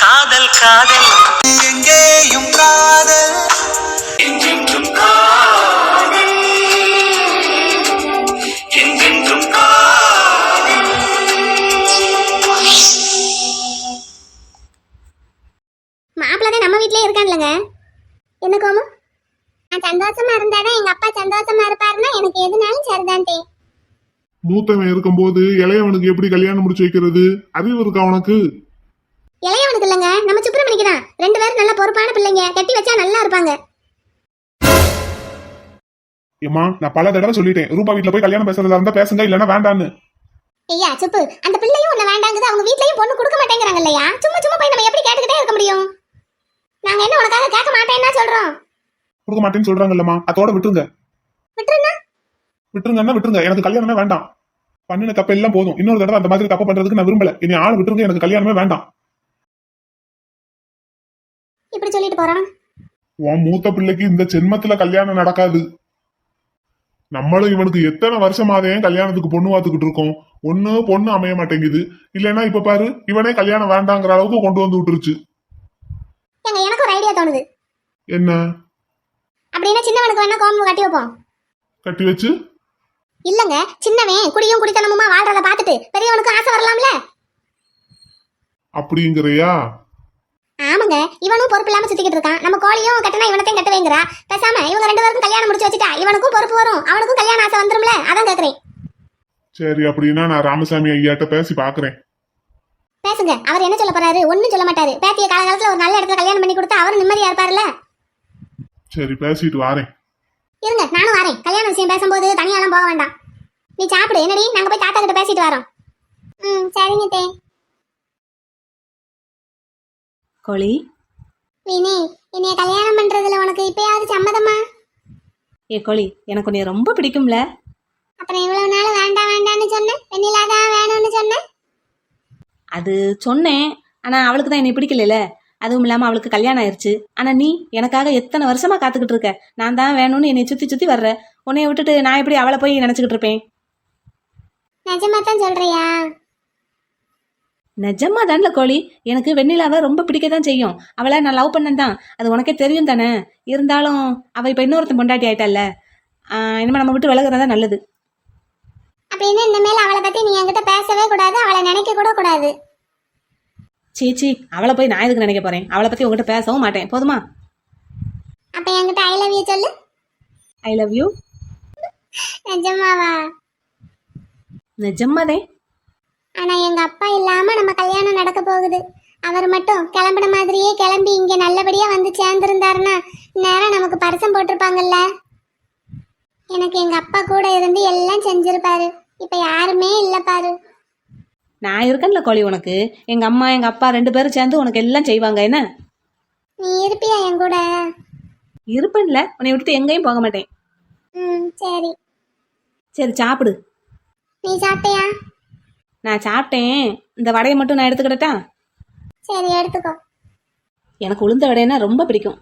காதல் காதல். எங்கேயும் காதல். என்றென்றும் காதல். என்றென்றும் காதல். மாப்பிள்ளை நம்ம வீட்லயே இருக்கான்லங்க என்ன கோமு? நான் சந்தோஷமா இருந்தாதான் எங்க அப்பா சந்தோஷமா இருப்பாருன்னா எனக்கு எதுனாலும் சரிதான்ட்டே. மூத்தவன் இருக்கும்போது இளையவனுக்கு எப்படி கல்யாணம் முடிச்சு வைக்கிறது? அறிவு இருக்கா உனக்கு? இளையவனுக்கு இல்லைங்க. நம்ம சுப்பிரமணிக்கு தான். ரெண்டு பேரும் நல்ல பொறுப்பான பிள்ளைங்க. கட்டி வச்சா நல்லா இருப்பாங்க. ஏமா நான் பல தடவை சொல்லிட்டேன். ரூபா வீட்ல போய் கல்யாணம் பேசுறதா இருந்தா பேசுங்க இல்லைன்னா வேண்டான்னு. ஐயா சுப்பு அந்த பிள்ளையும் உன்னை வேண்டாங்குது. அவங்க வீட்லயும் பொண்ணு கொடுக்க மாட்டேங்கிறாங்க இல்லையா? சும்மா சும்மா போய் நம்ம எப்படி கேட்டுக்கிட்டே இருக்க முடியும்? நாங்க என்ன உனக்காக கேட்க மாட்டேன்னா சொல்றோம். கொடுக்க மாட்டேன்னு சொல்றாங்கல்லம்மா அதோட விட்டுருங்க. விட்டுருந்தா விட்டுருங்கன்னா விட்டுருங்க. எனக்கு கல்யாணமே வேண்டாம். பண்ணின தப்பு எல்லாம் போதும். இன்னொரு தடவை அந்த மாதிரி தப்பு பண்றதுக்கு நான் விரும்பல. இனி ஆள் விட்டுருங்க. எனக்கு கல்யாணமே வேண்டாம். இப்படி சொல்லிட்டு போறான்? உன் மூத்த பிள்ளைக்கு இந்த ஜென்மத்துல கல்யாணம் நடக்காது. நம்மளும் இவனுக்கு எத்தனை வருஷமாதே கல்யாணத்துக்கு பொண்ணு பார்த்துக்கிட்டு இருக்கோம்? ஒண்ணு பொண்ணு அமைய மாட்டேங்குது. இல்லைன்னா இப்ப பாரு இவனே கல்யாணம் வேண்டாங்கிற அளவுக்கு கொண்டு வந்து விட்டுருச்சு. ஏங்க எனக்கு ஒரு ஐடியா தோணுது. என்ன? அப்படின்னா சின்னவனுக்கு வேணா கோமு கட்டி வைப்போம். கட்டி வச்சு? இல்லங்க சின்னவன் குடியும் குடித்தனமுமா வாழ்றத பார்த்துட்டு பெரியவனுக்கு ஆசை வரலாம்ல? அப்படிங்கிறியா? ஆமாங்க இவனும் பொறுப்பு இல்லாம சுத்திக்கிட்டு இருக்கான். நம்ம கோழியும் கட்டினா இவனத்தையும் கட்ட வைங்கிறா பேசாம இவங்க ரெண்டு பேருக்கும் கல்யாணம் முடிச்சு வச்சுட்டா இவனுக்கும் பொறுப்பு வரும். அவனுக்கும் கல்யாணம் ஆசை வந்துரும்ல? அதான் கேக்குறேன். சரி அப்படின்னா நான் ராமசாமி ஐயாட்ட பேசி பாக்குறேன். பேசுங்க அவர் என்ன சொல்ல போறாரு? ஒண்ணும் சொல்ல மாட்டாரு. பேத்திய காலகாலத்துல ஒரு நல்ல இடத்துல கல்யாணம் பண்ணி கொடுத்தா அவரும் நிம்மதியா இருப்பாருல்ல? சரி பேசிட்டு வாரேன். இருங்க நானும் வரேன். கல்யாண விஷயம் பேசும்போது தனியாலாம் போக வேண்டாம். நீ சாப்பிடு என்னடி? நாங்க போய் தாத்தா கிட்ட பேசிட்டு வரோம். ம் சரிங்க தே. கோழி. வினி என்னைய கல்யாணம் பண்றதுல உனக்கு இப்பயாவது சம்மதமா? ஏ கோழி எனக்கு உன்னை ரொம்ப பிடிக்கும்ல. அப்புறம் இவ்வளவு நாள் வேண்டாம் வேண்டாம்னு சொன்னேன். வெண்ணிலா தான் வேணும்னு சொன்னேன். அது சொன்னேன். ஆனால் அவளுக்கு தான் என்னை பிடிக்கல அதுவும் இல்லாமல் அவளுக்கு கல்யாணம் ஆயிடுச்சு ஆனால் நீ எனக்காக எத்தனை வருஷமா காத்துக்கிட்டு இருக்க? நான் தான் வேணும்னு என்னை சுற்றி சுற்றி வர்ற. உன்னைய விட்டுட்டு நான் எப்படி அவளை போய் நினச்சிக்கிட்டு இருப்பேன்? நிஜமா தான் சொல்றியா? நிஜமா தான்ல கோழி? எனக்கு வெண்ணிலாவை ரொம்ப பிடிக்க தான் செய்யும். அவளை நான் லவ் பண்ணேன் அது உனக்கே தெரியும் தானே? இருந்தாலும் அவள் இப்போ இன்னொருத்தன் பொண்டாட்டி ஆயிட்டால இனிமேல் நம்ம விட்டு விலகுறதா நல்லது. அப்படின்னு இனிமேல் அவளை பத்தி நீ என்கிட்ட பேசவே கூடாது அவளை நினைக்க கூட கூடாது. சீச்சி அவளை போய் நான் எதுக்கு நினைக்க போகிறேன் அவளை பற்றி உங்ககிட்ட பேசவும் மாட்டேன். போதுமா? அப்ப என்கிட்ட ஐ லவ் யூ சொல்லு. ஐ லவ் யூ நிஜமாவா? நிஜமாதே ஆனா எங்க அப்பா இல்லாம நம்ம கல்யாணம் நடக்க போகுது. அவர் மட்டும் கிளம்பின மாதிரியே கிளம்பி இங்க நல்லபடியா வந்து சேர்ந்திருந்தாருன்னா நேரம் நமக்கு பரிசம் போட்டிருப்பாங்கல்ல. எனக்கு எங்க அப்பா கூட இருந்து எல்லாம் செஞ்சிருப்பாரு. இப்ப யாருமே இல்ல பாரு. நான் இருக்கேன்ல கோழி உனக்கு. எங்க அம்மா எங்க அப்பா ரெண்டு பேரும் சேர்ந்து உனக்கு எல்லாம் செய்வாங்க என்ன? நீ இருப்பியா என் கூட? இருப்பேன்ல. உன்னை விட்டுட்டு எங்கேயும் போக மாட்டேன். ம் சரி. சரி சாப்பிடு. நீ சாப்பிட்டியா? நான் சாப்பிட்டேன். இந்த வடையை மட்டும் நான் எடுத்துக்கிடட்டா? சரி எடுத்துக்கோ. எனக்கு உளுந்த வடைன்னா ரொம்ப பிடிக்கும்.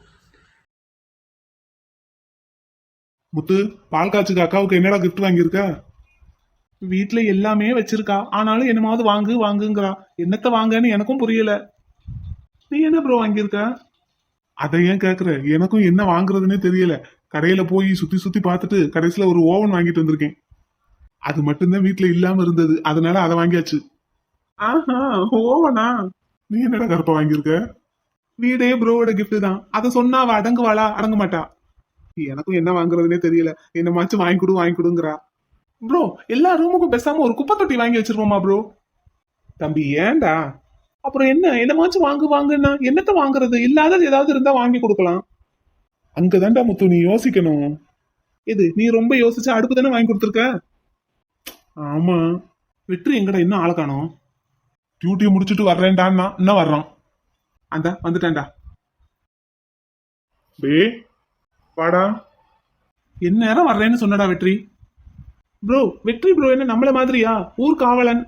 முத்து பால் காய்ச்சுக்கு அக்காவுக்கு என்னடா gift வாங்கியிருக்க? வீட்ல எல்லாமே வச்சிருக்கா. ஆனாலும் என்னமாவது வாங்கு வாங்குங்கிறா. என்னத்த வாங்கன்னு எனக்கும் புரியல. நீ என்ன ப்ரோ வாங்கியிருக்க? அதை ஏன் கேக்குற? எனக்கும் என்ன வாங்குறதுன்னே தெரியல. கடையில போய் சுத்தி சுத்தி பார்த்துட்டு கடைசியில ஒரு ஓவன் வாங்கிட்டு வந்திருக்கேன். அது மட்டும்தான் வீட்டுல இல்லாம இருந்தது. அதனால அதை வாங்கியாச்சு. ஆஹா ஓவனா? நீ என்னடா கருப்பா வாங்கியிருக்க? வீடே ப்ரோவோட கிஃப்ட் தான். அதை சொன்னா அவ அடங்குவாளா? அடங்க மாட்டா எனக்கும் என்ன வாங்குறதுனே தெரியல. என்னமாச்சும் வாங்கி கொடு வாங்கி கொடுங்கிறா. ப்ரோ எல்லா ரூமுக்கும் பேசாம ஒரு குப்பை தொட்டி வாங்கி வச்சிருப்போமா ப்ரோ தம்பி ஏன்டா? அப்புறம் என்ன? என்னமாச்சும் வாங்கு வாங்குன்னா என்னத்த வாங்குறது? இல்லாதது ஏதாவது இருந்தா வாங்கி கொடுக்கலாம். அங்கதான்டா முத்து நீ யோசிக்கணும். இது நீ ரொம்ப யோசிச்சா அடுப்பு தானே வாங்கி கொடுத்துருக்க? ஆமா. வெற்றி எங்கடா இன்னும் ஆளை காணோம்? டியூட்டியை முடிச்சுட்டு வர்றேன்டான்னா இன்னும் வர்றான் அந்த வந்துட்டேன்டா. பே வாடா. என் நேரம் வர்றேன்னு சொன்னடா வெற்றி. ப்ரோ வெற்றி ப்ரோ என்ன நம்மள மாதிரியா? ஊர் காவலன்.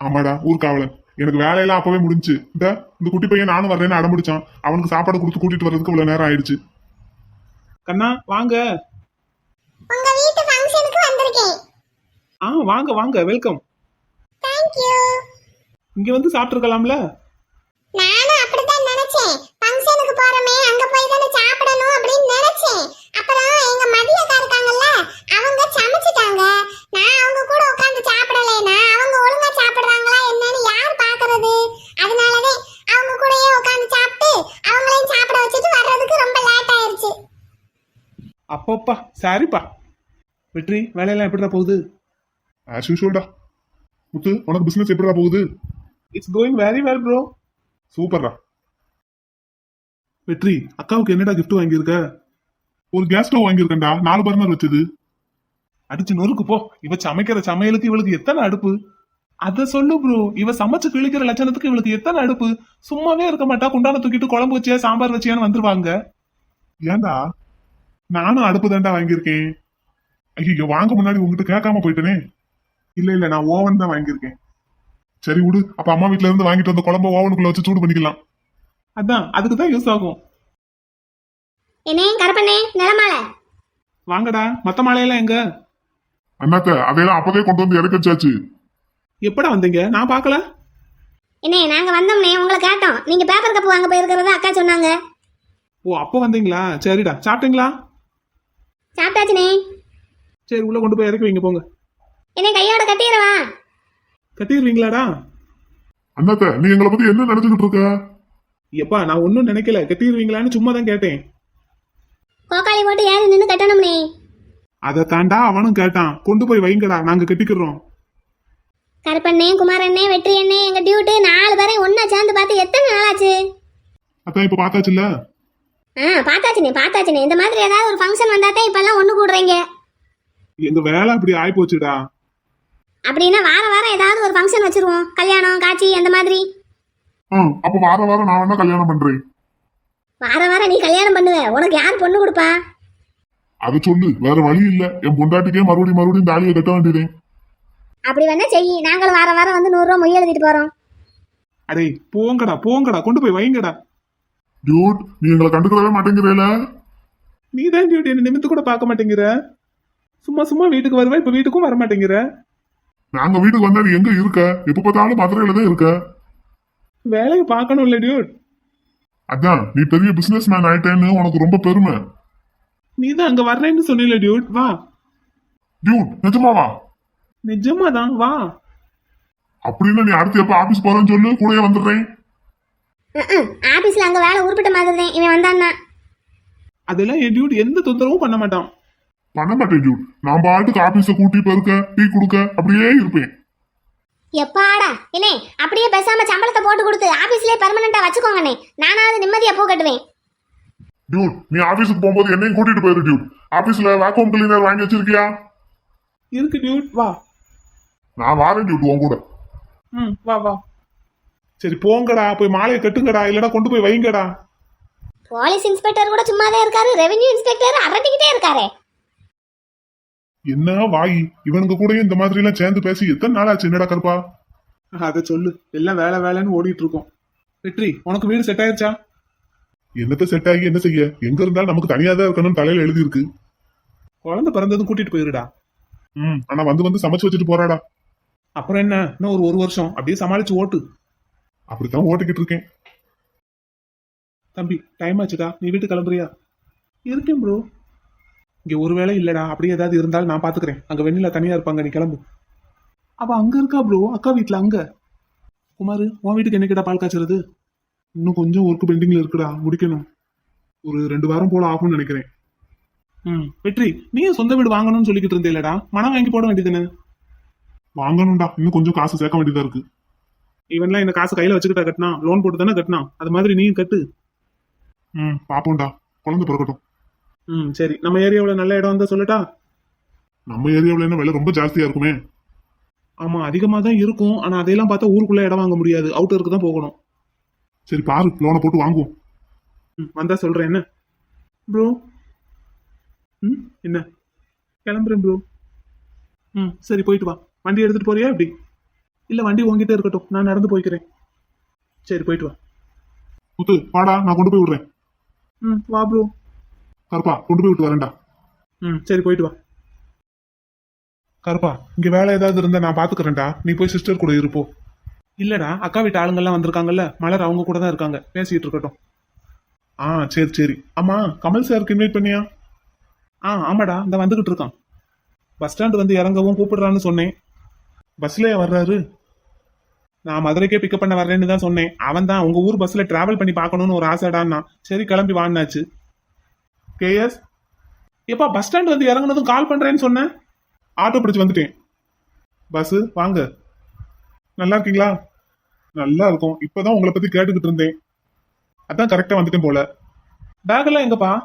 ஆமாடா ஊர்காவலன் எனக்கு வேலையெல்லாம் அப்பவே முடிஞ்சுச்சு. இந்த இந்த குட்டி பையன் நானும் வர்றேன்னு அடம்பிடிச்சான். அவனுக்கு சாப்பாடு கொடுத்து கூட்டிட்டு வர்றதுக்கு இவ்வளவு நேரம் ஆயிடுச்சு. கண்ணா வாங்க உங்க வீட்டு ஃபங்க்ஷனுக்கு வந்திருக்கேன் ஆ வாங்க வாங்க வெல்கம் தேங்க் யூ இங்க வந்து சாப்பிட்டுருக்கலாம்ல? நானும் அப்படித்தான் நினைச்சேன். ஃபங்க்ஷனுக்கு போறமே அங்க போய் தானே சாப்பிடணும் அப்படின்னு நினைச்சேன். அப்புறம் எங்க மதியக்கா இருக்காங்கல்ல அவங்க சமைச்சிட்டாங்க. நான் அவங்க கூட உட்கார்ந்து சாப்பிடலைனா அவங்க ஒழுங்கா சாப்பிடுறாங்களா என்னன்னு யார் பாக்குறது அதனாலதான் அவங்க கூடயே உட்கார்ந்து சாப்பிட்டு அவங்களையும் சாப்பிட வச்சுட்டு வர்றதுக்கு ரொம்ப லேட் ஆயிருச்சு. அப்பப்பா சாரிப்பா. வெற்றி வேலையெல்லாம் எப்படிடா போகுது? ஆஸ் யூஷுவல்டா முத்து உனக்கு பிசினஸ் எப்படிடா போகுது? It's going very well bro சூப்பர்டா. வெற்றி அக்காவுக்கு என்னடா gift வாங்கியிருக்க? ஒரு கேஸ் ஸ்டவ் வாங்கியிருக்கேன்டா. நாலு பர்னர் வச்சது. அடிச்சு நொறுக்கு போ. இவ சமைக்கிற சமையலுக்கு இவளுக்கு எத்தனை அடுப்பு? அத சொல்லு ப்ரோ இவ சமைச்சு கிழிக்கிற லட்சணத்துக்கு இவளுக்கு எத்தனை அடுப்பு? சும்மாவே இருக்க மாட்டா. குண்டான தூக்கிட்டு குழம்பு வச்சியா சாம்பார் வச்சியான்னு வந்துருவாங்க. ஏன்டா? நானும் அடுப்பு தான்டா வாங்கியிருக்கேன். ஐயோ வாங்க முன்னாடி உங்ககிட்ட கேட்காம போயிட்டேனே. இல்ல இல்ல நான் ஓவன் தான் வாங்கியிருக்கேன். சரி விடு. அப்ப அம்மா வீட்ல இருந்து வாங்கிட்டு வந்த குழம்ப ஓவனுக்குள்ள வச்சு சூடு பண்ணிக்கலாம். அதான் அதுக்கு தான் யூஸ் ஆகும். என்னே கரப்பண்ணே நிலமால. வாங்கடா மத்த மாலையெல்லாம் எங்க? அண்ணாத்த அதையெல்லாம் அப்பவே கொண்டு வந்து இறக்கி வச்சாச்சு. எப்படா வந்தீங்க? நான் பார்க்கல. என்னே நாங்க வந்தோம்னே உங்களை கேட்டோம். நீங்க பேப்பர் கப் வாங்க போயிருக்கிறதா அக்கா சொன்னாங்க. ஓ அப்போ வந்தீங்களா? சரிடா சாப்பிட்டீங்களா? சாப்பிட்டாச்சுனே. சரி உள்ள கொண்டு போய் இறக்கி வைங்க போங்க. என்னை கையோட கட்டிடவா கட்டிடுவீங்களாடா அண்ணாத்த நீ எங்களை பத்தி என்ன நினைச்சுக்கிட்டு இருக்க? எப்பா நான் ஒன்றும் நினைக்கல. கட்டிடுவீங்களான்னு சும்மா தான் கேட்டேன். கோக்காளி போட்டு ஏறி நின்று கட்டணும்னே. அதை தாண்டா அவனும் கேட்டான். கொண்டு போய் வைங்கடா நாங்க கட்டிக்கிறோம் கருப்பண்ணே குமாரண்ணே வெற்றி அண்ணே எங்க டியூட்டு நாலு பேரையும் ஒண்ணா சேர்ந்து பார்த்து எத்தனை நாள் ஆச்சு அதான் இப்ப பார்த்தாச்சுல்ல? ஆ பார்த்தாச்சுனே பார்த்தாச்சுனே இந்த மாதிரி ஏதாவது ஒரு ஃபங்க்ஷன் வந்தாதான் இப்பெல்லாம் ஒண்ணு கூடுறீங்க. எங்க வேலை அப்படி ஆயி போச்சுடா அப்படின்னா வார வாரம் ஏதாவது ஒரு ஃபங்க்ஷன் வச்சிருவோம். கல்யாணம் காட்சி அந்த மாதிரி. ஆ அப்ப வார வாரம் நான் வேணா கல்யாணம் பண்றேன். வார வாரம் நீ கல்யாணம் பண்ணுவ. உனக்கு யார் பொண்ணு கொடுப்பா? அதை சொல்லு. வேற வழி இல்ல. என் பொண்டாட்டிக்கே மறுபடியும் மறுபடியும் தாலியை கட்ட வேண்டியதே. அப்படி வேணா செய். நாங்களும் வார வாரம் வந்து நூறுரூவா மொய் எழுதிட்டு போறோம். அடே போங்கடா போங்கடா. கொண்டு போய் வைங்கடா. டியூட் நீ எங்களை கண்டுக்கவே மாட்டேங்கிறேல நீ தான் டியூட்டி என்ன நிமித்து கூட பார்க்க மாட்டேங்கிற. சும்மா சும்மா வீட்டுக்கு வருவ இப்ப வீட்டுக்கும் வர மாட்டேங்கிற. நாங்க வீட்டுக்கு வந்தா நீ எங்க இருக்க? எப்ப பார்த்தாலும் மதுரையில தான் இருக்க. வேலையை பார்க்கணும் இல்ல டியூட் அதான் நீ பெரிய பிசினஸ் மேன் ஆயிட்டேன்னு உனக்கு ரொம்ப பெருமை. நீ தான் அங்க வர்றேன்னு சொன்னில டியூட் வா. டியூட் நிஜமாவா நிஜமா தான் வா. அப்படின்னு நீ அடுத்து எப்ப ஆபீஸ் போறேன்னு சொல்லு கூடயே வந்துடுறேன். ஆபீஸ்ல அங்க வேலை உருப்பிட்ட மாதிரி தான் இவன் வந்தான்னா. அதெல்லாம் என் டியூட் எந்த தொந்தரவும் பண்ண மாட்டான். பண்ண மாட்டேன் டியூட் நான் பாட்டுக்கு ஆபீஸ கூட்டி பெருக்க டீ கொடுக்க அப்படியே இருப்பேன். எப்பாடா? இல்லே அப்படியே பேசாம சம்பளத்தை போட்டு கொடுத்து ஆபீஸ்லயே பெர்மனண்டா வச்சுக்கோங்கண்ணே. நானாவது நிம்மதியா பூ கட்டுவேன். டியூட் நீ ஆபீஸுக்கு போகும்போது என்னையும் கூட்டிட்டு போயிரு டியூட் ஆபீஸ்ல வேக்யூம் கிளீனர் வாங்கி வச்சிருக்கியா? இருக்கு டியூட் வா. நான் வாரேன் டியூட் உன் கூட. ம் வா வா. சரி போங்கடா. போய் மாலையை கட்டுங்கடா. இல்லடா கொண்டு போய் வைங்கடா. போலீஸ் இன்ஸ்பெக்டர் கூட சும்மாதான் இருக்காரு. ரெவென்யூ இன்ஸ்பெக்டர் அரட்டிக்கிட்டே இருக்காரு. என்ன வாய்? இவனுக்கு கூடயும் இந்த மாதிரி எல்லாம் சேர்ந்து பேசி எத்தனை நாள் ஆச்சு என்னடா கருப்பா? அதை சொல்லு. எல்லாம் வேலை வேலைன்னு ஓடிட்டு இருக்கோம் வெற்றி உனக்கு வீடு செட் ஆயிருச்சா? என்னத்த செட் ஆகி என்ன செய்ய? எங்க இருந்தாலும் நமக்கு தனியா தான் இருக்கணும்னு தலையில எழுதி இருக்கு குழந்தை பிறந்ததும் கூட்டிட்டு போயிருடா. ம் ஆனா வந்து வந்து சமைச்சு வச்சுட்டு போறாடா. அப்புறம் என்ன? இன்னும் ஒரு ஒரு வருஷம். அப்படியே சமாளிச்சு ஓட்டு. அப்படித்தான் ஓட்டிக்கிட்டு இருக்கேன். தம்பி டைம் ஆச்சுடா. நீ வீட்டு கிளம்புறியா? இருக்கேன் ப்ரோ இங்க ஒரு வேளை இல்லடா அப்படியே ஏதாவது இருந்தாலும் நான் பாத்துக்கிறேன். அங்க வெண்ணில தனியா இருப்பாங்க நீ கிளம்பு. அவ அங்க இருக்கா ப்ரோ அக்கா வீட்ல அங்க. குமார் உன் வீட்டுக்கு என்னைக்கிட்ட பால் காய்ச்சறது? இன்னும் கொஞ்சம் ஒர்க் பெண்டிங்ல இருக்குடா முடிக்கணும். ஒரு ரெண்டு வாரம் போல ஆகும்னு நினைக்கிறேன். ம் வெற்றி நீ சொந்த வீடு வாங்கணும்னு சொல்லிக்கிட்டு இருந்தேலடா? மனம் வாங்கி போட வேண்டியதுன்னு வாங்கணும்டா இன்னும் கொஞ்சம் காசு சேர்க்க வேண்டியதா இருக்கு. இவன்லாம் இந்த காசு கையில வச்சுக்கிட்டா கட்டினா லோன் போட்டு தானே கட்டினா? அது மாதிரி நீயும் கட்டு. ம் பாப்போம்டா. குழந்தை பிறக்கட்டும். ம் சரி. நம்ம ஏரியாவில் நல்ல இடம் வந்தா சொல்லட்டா? நம்ம ஏரியாவுல என்ன விலை ரொம்ப ஜாஸ்தியா இருக்குமே? ஆமா அதிகமா தான் இருக்கும். ஆனா அதையெல்லாம் பார்த்தா ஊருக்குள்ள இடம் வாங்க முடியாது. அவுட்டருக்கு தான் போகணும். சரி பாரு. லோனை போட்டு வாங்குவோம். ம், வந்தா சொல்றேன். என்ன? ப்ரோ ம் என்ன? கிளம்புறேன் ப்ரோ ம் சரி போயிட்டு வா. வண்டி எடுத்துட்டு போறியா எப்படி? இல்ல வண்டி உங்ககிட்ட இருக்கட்டும். நான் நடந்து போய்க்கிறேன். சரி போயிட்டு வா. முத்து வாடா. நான் கொண்டு போய் விடுறேன். ம் வா ப்ரோ கருப்பா கொண்டு போய் விட்டு வரேன்டா. ம் சரி போயிட்டு வா. கருப்பா இங்க வேலை ஏதாவது இருந்தா நான் பாத்துக்கிறேன்டா. நீ போய் சிஸ்டர் கூட இருப்போ இல்லடா அக்கா வீட்டு ஆளுங்கெல்லாம் வந்திருக்காங்கல்ல மலர் அவங்க கூட தான் இருக்காங்க பேசிட்டு இருக்கட்டும். ஆ சரி சரி. ஆமா கமல் சாருக்கு இன்வைட் பண்ணியா? ஆ ஆமாடா இந்த வந்துகிட்டு இருக்கான். பஸ் ஸ்டாண்ட் வந்து இறங்கவும் கூப்பிடுறான்னு சொன்னேன். பஸ்லயே வர்றாரு? நான் மதுரைக்கே பிக்கப் பண்ண வர்றேன்னு தான் சொன்னேன். அவன் தான் உங்க ஊர் பஸ்ல டிராவல் பண்ணி பார்க்கணும்னு ஒரு ஆசைடான்னா சரி கிளம்பி வான்னாச்சு. கேஎஸ் எப்பா பஸ் ஸ்டாண்ட் வந்து இறங்குனதும் கால் பண்றேன்னு சொன்னேன். ஆட்டோ பிடிச்சி வந்துட்டேன். பஸ் வாங்க. நல்லா இருக்கீங்களா? நல்லா இருக்கும். இப்பதான் உங்களை பத்தி கேட்டுக்கிட்டு இருந்தேன். அதான் கரெக்டா வந்துட்டேன் போல. பேக்கெல்லாம் எங்கப்பா?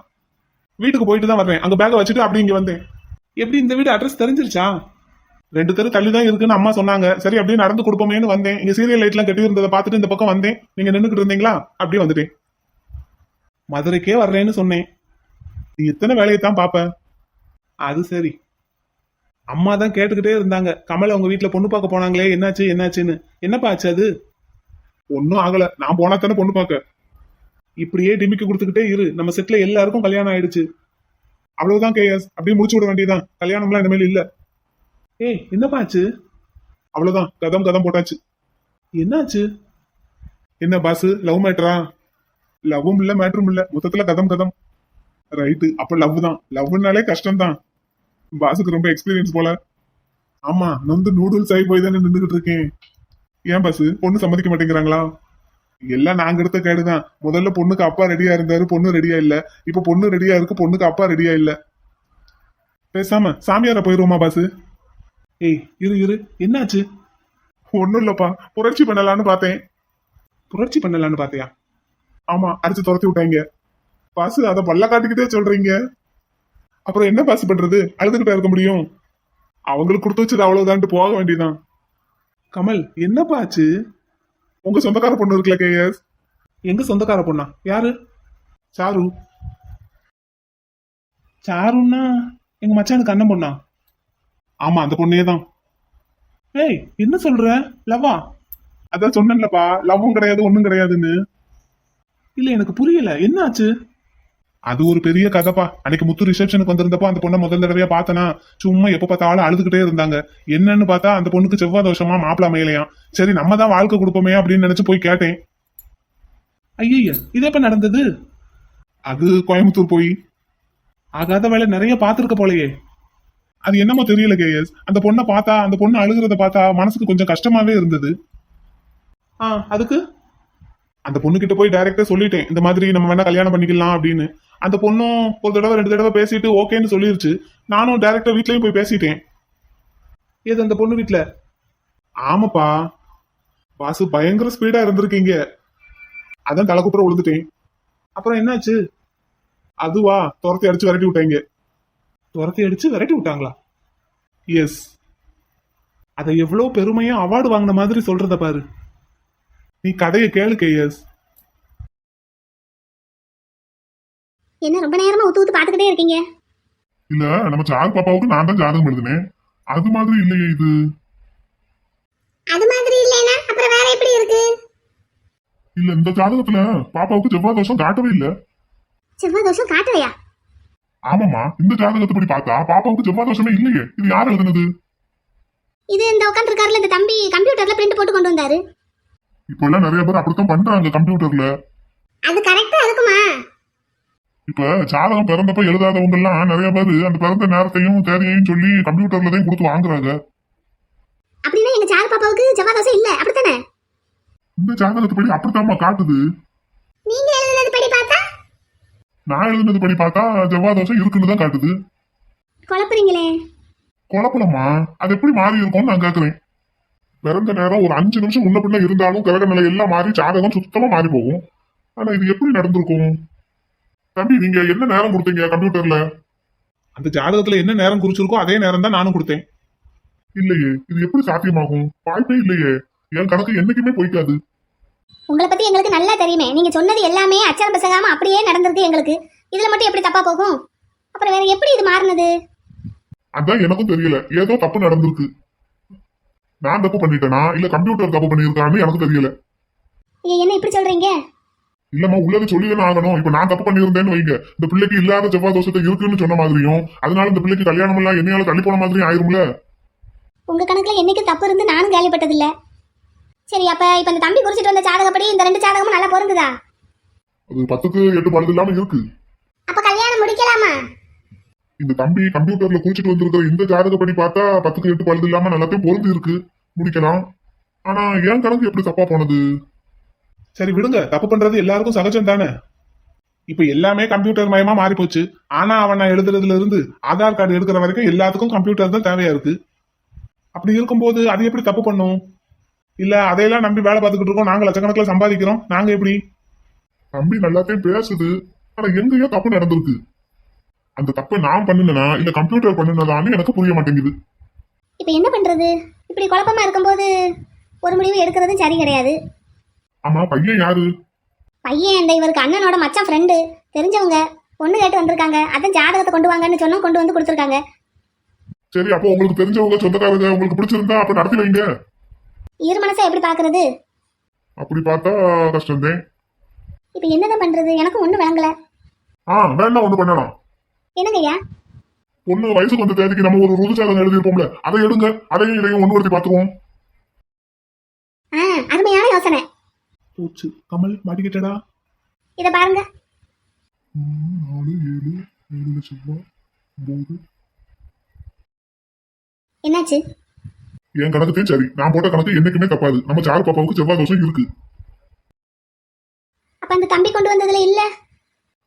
வீட்டுக்கு போயிட்டு தான் வரேன் அங்க பேக்கை வச்சுட்டு அப்படி இங்க வந்தேன். எப்படி இந்த வீடு அட்ரஸ் தெரிஞ்சிருச்சா? ரெண்டு தெரு தள்ளி தான் இருக்குன்னு அம்மா சொன்னாங்க. சரி அப்படியே நடந்து கொடுப்போமேன்னு வந்தேன். இங்க சீரியல் லைட்லாம் கட்டி இருந்ததை பார்த்துட்டு இந்த பக்கம் வந்தேன். நீங்க நின்றுக்கிட்டு இருந்தீங்களா? அப்படியே வந்துட்டேன். மதுரைக்கே வர்றேன்னு சொன்னேன். நீ எத்தனை வேலையை தான் பாப்ப? அது சரி. அம்மா தான் கேட்டுக்கிட்டே இருந்தாங்க. கமல் அவங்க வீட்டுல பொண்ணு பார்க்க போனாங்களே என்னாச்சு என்னாச்சுன்னு. என்னப்பா ஆச்சு அது? ஒன்னும் ஆகல. நான் போனா தானே பொண்ணு பார்க்க. இப்படியே டிமிக்கு கொடுத்துக்கிட்டே இரு. நம்ம செட்ல எல்லாருக்கும் கல்யாணம் ஆயிடுச்சு. அவ்வளவுதான் கேஎஸ். அப்படியே முடிச்சு விட வேண்டியதான் கல்யாணம்லாம் இனிமேல் இல்ல. ஏய் என்னப்பா ஆச்சு? அவ்வளவுதான். கதம் கதம் போட்டாச்சு. என்னாச்சு? என்ன பாஸ் லவ் மேட்டரா லவ்வும் இல்ல மேட்டரும் இல்ல. மொத்தத்துல கதம் கதம். ரைட்டு அப்ப லவ் தான். லவ்னாலே கஷ்டம் தான் பாஸுக்கு ரொம்ப எக்ஸ்பீரியன்ஸ் போல. ஆமா நொந்து நூடுல்ஸ் ஆகி போய் தானே நின்றுகிட்டு இருக்கேன். ஏன் பாஸ்? பொண்ணு சம்மதிக்க மாட்டேங்கிறாங்களா? எல்லாம் நாங்க எடுத்த கேடுதான் முதல்ல பொண்ணுக்கு அப்பா ரெடியா இருந்தாரு பொண்ணு ரெடியா இல்ல. இப்ப பொண்ணு ரெடியா இருக்கு பொண்ணுக்கு அப்பா ரெடியா இல்ல. பேசாம சாமியார போயிருவோமா பாஸ்? ஏய் இரு இரு. என்னாச்சு? ஒண்ணும் இல்லப்பா. புரட்சி பண்ணலான்னு பார்த்தேன். புரட்சி பண்ணலான்னு பாத்தியா ஆமா அடிச்சு துரத்தி விட்டாங்க. பாசு அதை பல்ல காட்டிக்கிட்டே சொல்றீங்க. அப்புறம் என்ன பாசு பண்றது? அழுதுகிட்டா இருக்க முடியும். அவங்களுக்கு கொடுத்து வச்சது அவ்வளவுதான்ட்டு போக வேண்டியதான் கமல் என்னப்பா ஆச்சு உங்க சொந்தக்கார பொண்ணு இருக்குல்ல கேஎஸ் எங்க சொந்தக்கார பொண்ணா? யாரு? சாரு. சாருன்னா எங்க மச்சானுக்கு அண்ணன் பொண்ணா? ஆமா அந்த பொண்ணே தான் ஏய் என்ன சொல்ற? லவ்வா? அதான் சொன்னேன்லப்பா லவ்வும் கிடையாது ஒன்றும் கிடையாதுன்னு. இல்ல எனக்கு புரியல. என்ன ஆச்சு? அது ஒரு பெரிய கதைப்பா. அன்னைக்கு முத்து ரிசப்ஷனுக்கு வந்திருந்தப்போ அந்த பொண்ணை முதல் தடவையா பார்த்தனா சும்மா எப்ப பார்த்தாலும் அழுதுகிட்டே இருந்தாங்க. என்னன்னு பார்த்தா அந்த பொண்ணுக்கு செவ்வாய் தோஷமா மாப்பிள அமையலையாம் சரி நம்ம தான் வாழ்க்கை கொடுப்போமே அப்படின்னு நினைச்சு போய் கேட்டேன். ஐயய்ய இது எப்ப நடந்தது? அது கோயம்புத்தூர் போய். ஆகாத வேலை நிறைய பார்த்துருக்க போலயே. அது என்னமோ தெரியல கேஎஸ். அந்த பொண்ணை பார்த்தா அந்த பொண்ணு அழுகிறத பார்த்தா மனசுக்கு கொஞ்சம் கஷ்டமாவே இருந்தது. ஆ அதுக்கு? அந்த பொண்ணு கிட்ட போய் டைரக்டா சொல்லிட்டேன். இந்த மாதிரி நம்ம வேணா கல்யாணம் பண்ணிக்கலாம் அப்படின்னு. அந்த பொண்ணும் ஒரு தடவை ரெண்டு தடவை பேசிட்டு ஓகேன்னு சொல்லிருச்சு. நானும் டைரக்டா வீட்லயும் போய் பேசிட்டேன். ஏது அந்த பொண்ணு வீட்டுல ஆமாப்பா. பாசு பயங்கர ஸ்பீடா இருந்திருக்கீங்க. அதான் தலைக்குப்புற விழுந்துட்டேன் அப்புறம் என்னாச்சு? அதுவா துரத்தி அடிச்சு விரட்டி விட்டாங்க. துரத்தி அடிச்சு விரட்டி விட்டாங்களா? எஸ் அதை எவ்வளவு பெருமையா அவார்டு வாங்கின மாதிரி சொல்றத பாரு. நீ கதையை கேளு கேஎஸ் என்ன ரொம்ப நேரமா ஊத்து ஊத்து பாத்துக்கிட்டே இருக்கீங்க? இல்ல நம்ம சாரு பாப்பாவுக்கு நான் தான் ஜாதகம் எழுதினேன் அது மாதிரி இல்லையே இது. அது மாதிரி இல்லைனா அப்புறம் வேற எப்படி இருக்கு? இல்ல இந்த ஜாதகத்துல பாப்பாவுக்கு செவ்வாய் தோஷம் காட்டவே இல்ல. செவ்வாய் தோஷம் காட்டலையா? ஆமாமா இந்த ஜாதகத்தை பார்த்தா பாப்பாவுக்கு செவ்வாய் தோஷமே இல்லையே. இது யார் எழுதுனது? இது இந்த உட்காந்துருக்காருல இந்த தம்பி கம்ப்யூட்டர்ல பிரிண்ட் போட்டு கொண்டு வந்தாரு. இப்ப எல்லாம் நிறைய பேர் அப்படித்தான் பண்றாங்க கம்ப்யூட்டர்ல. அது கரெக்டா இருக்குமா? இப்ப ஜாதகம் பிறந்தப்ப எழுதாதவங்க எல்லாம் நிறைய பேர் அந்த பிறந்த நேரத்தையும் தேதியையும் சொல்லி கம்ப்யூட்டர்ல தான் கொடுத்து வாங்குறாங்க. அப்படின்னா எங்க சாரு பாப்பாவுக்கு தோஷம் இல்ல? அப்படித்தானே? இந்த ஜாதகத்துப்படி அப்படித்தாம்மா காட்டுது. நீங்க எழுதுனது படி பார்த்தா? நான் எழுதுனது படி பார்த்தா தோஷம் இருக்குன்னு தான் காட்டுது. குழப்புறீங்களே. குழப்பலம்மா. அது எப்படி மாறி இருக்கும்னு நான் கேக்குறேன். பிறந்த நேரம் ஒரு அஞ்சு நிமிஷம் முன்ன பின்ன இருந்தாலும் கிரக நிலை எல்லாம் மாறி ஜாதகம் சுத்தமா மாறி போகும். ஆனா இது எப்படி நடந்திருக்கும்? தம்பி நீங்க என்ன நேரம் கொடுத்தீங்க கம்ப்யூட்டர்ல? அந்த ஜாதகத்துல என்ன நேரம் குறிச்சிருக்கோ அதே நேரம் தான் நானும் கொடுத்தேன். இல்லையே இது எப்படி சாத்தியமாகும்? வாய்ப்பே இல்லையே. என் கணக்கு என்னைக்குமே பொய்க்காது. உங்களை பத்தி எங்களுக்கு நல்லா தெரியுமே. நீங்க சொன்னது எல்லாமே அச்சரம் பசகாம அப்படியே நடந்திருக்கு எங்களுக்கு. இதுல மட்டும் எப்படி தப்பா போகும்? அப்புறம் வேற எப்படி இது மாறினது? அதான் எனக்கும் தெரியல. ஏதோ தப்பு நடந்திருக்கு. நான் தப்பு பண்ணிட்டேனா? இல்ல கம்ப்யூட்டர் தப்பு பண்ணியிருக்கான்னு எனக்கு தெரியல. என்ன இப்படி சொல்றீங்க? இல்லம்மா உள்ளதை சொல்லிதானே ஆகணும். இப்ப நான் தப்பு பண்ணியிருந்தேன்னு வைங்க. இந்த பிள்ளைக்கு இல்லாத செவ்வாய் தோஷத்தை இருக்குன்னு சொன்ன மாதிரியும் அதனால இந்த பிள்ளைக்கு கல்யாணம் எல்லாம் என்னையால தள்ளி போன மாதிரியும் ஆயிரும்ல? உங்க கணக்குல என்னைக்கு தப்பு இருந்து நானும் கேள்விப்பட்டதில்ல. சரி அப்ப இப்ப இந்த தம்பி குறிச்சிட்டு வந்த ஜாதகப்படி இந்த ரெண்டு ஜாதகமும் நல்லா பொருந்துதா? அது பத்துக்கு எட்டு பழுது இல்லாம இருக்கு. அப்ப கல்யாணம் முடிக்கலாமா? இந்த தம்பி கம்ப்யூட்டர்ல குறிச்சிட்டு வந்திருக்கிற இந்த ஜாதகப்படி பார்த்தா பத்துக்கு எட்டு பழுது இல்லாம நல்லாத்தையும் பொருந்து இருக்கு முடிக்கலாம். ஆனா என் கணக்கு எப்படி தப்பா போனது? சரி விடுங்க. தப்பு பண்றது எல்லாருக்கும் சகஜம் தானே? இப்ப எல்லாமே கம்ப்யூட்டர் மயமா மாறி போச்சு ஆனா அவன் நான் எழுதுறதுல இருந்து ஆதார் கார்டு எடுக்கிற வரைக்கும் எல்லாத்துக்கும் கம்ப்யூட்டர் தான் தேவையா இருக்கு? அப்படி இருக்கும்போது அது எப்படி தப்பு பண்ணும்? இல்ல அதையெல்லாம் நம்பி வேலை பார்த்துக்கிட்டு இருக்கோம். நாங்க லட்சக்கணக்கில் சம்பாதிக்கிறோம். நாங்க எப்படி? தம்பி நல்லாத்தையும் பேசுது. ஆனா எங்கேயோ தப்பு நடந்திருக்கு. அந்த தப்பை நான் பண்ணுனனா? இல்ல கம்ப்யூட்டர் பண்ணுனதான்னு எனக்கு புரிய மாட்டேங்குது. இப்ப என்ன பண்றது? இப்படி குழப்பமா இருக்கும்போது ஒரு முடிவு எடுக்கிறதும் சரி கிடையாது. ஆமா பையன் யாரு? பையன் இந்த இவருக்கு அண்ணனோட மச்சான் ஃப்ரெண்டு தெரிஞ்சவங்க பொண்ணு கேட்டு வந்திருக்காங்க. அதான் ஜாதகத்தை கொண்டு வாங்கன்னு சொன்னோம் கொண்டு வந்து கொடுத்துருக்காங்க. சரி அப்போ உங்களுக்கு தெரிஞ்சவங்க சொந்தக்காரங்க உங்களுக்கு பிடிச்சிருந்தா அப்ப நடத்தி வைங்க. இரு மனசை எப்படி பாக்குறது அப்படி பார்த்தா கஷ்டம்தான் இப்ப என்னதான் பண்றது? எனக்கும் ஒண்ணு விளங்கல. ஆ வேண்டாம் ஒண்ணு பண்ணலாம். என்னங்கய்யா பொண்ணு வயசுக்கு வந்த தேதிக்கு நம்ம ஒரு ருதுச்சாதகம் எழுதியிருப்போம்ல அதை எடுங்க. அதையும் இதையும் ஒண்ணு வருத்தி பாத்துருவோம் ஆ அருமையான யோசனை. போச்சு. கமல் மாட்டிக்கிட்டடா. இத பாருங்க. நாலு ஏழு ஏழு லட்சம் ரூபாய் ஒன்பது என்னாச்சு? என் கணக்குத்தையும் சரி. நான் போட்ட கணக்கு என்னைக்குமே தப்பாது. நம்ம சாரு பாப்பாவுக்கு செவ்வாய் தோஷம் இருக்கு. அப்ப அந்த தம்பி கொண்டு வந்ததுல இல்ல?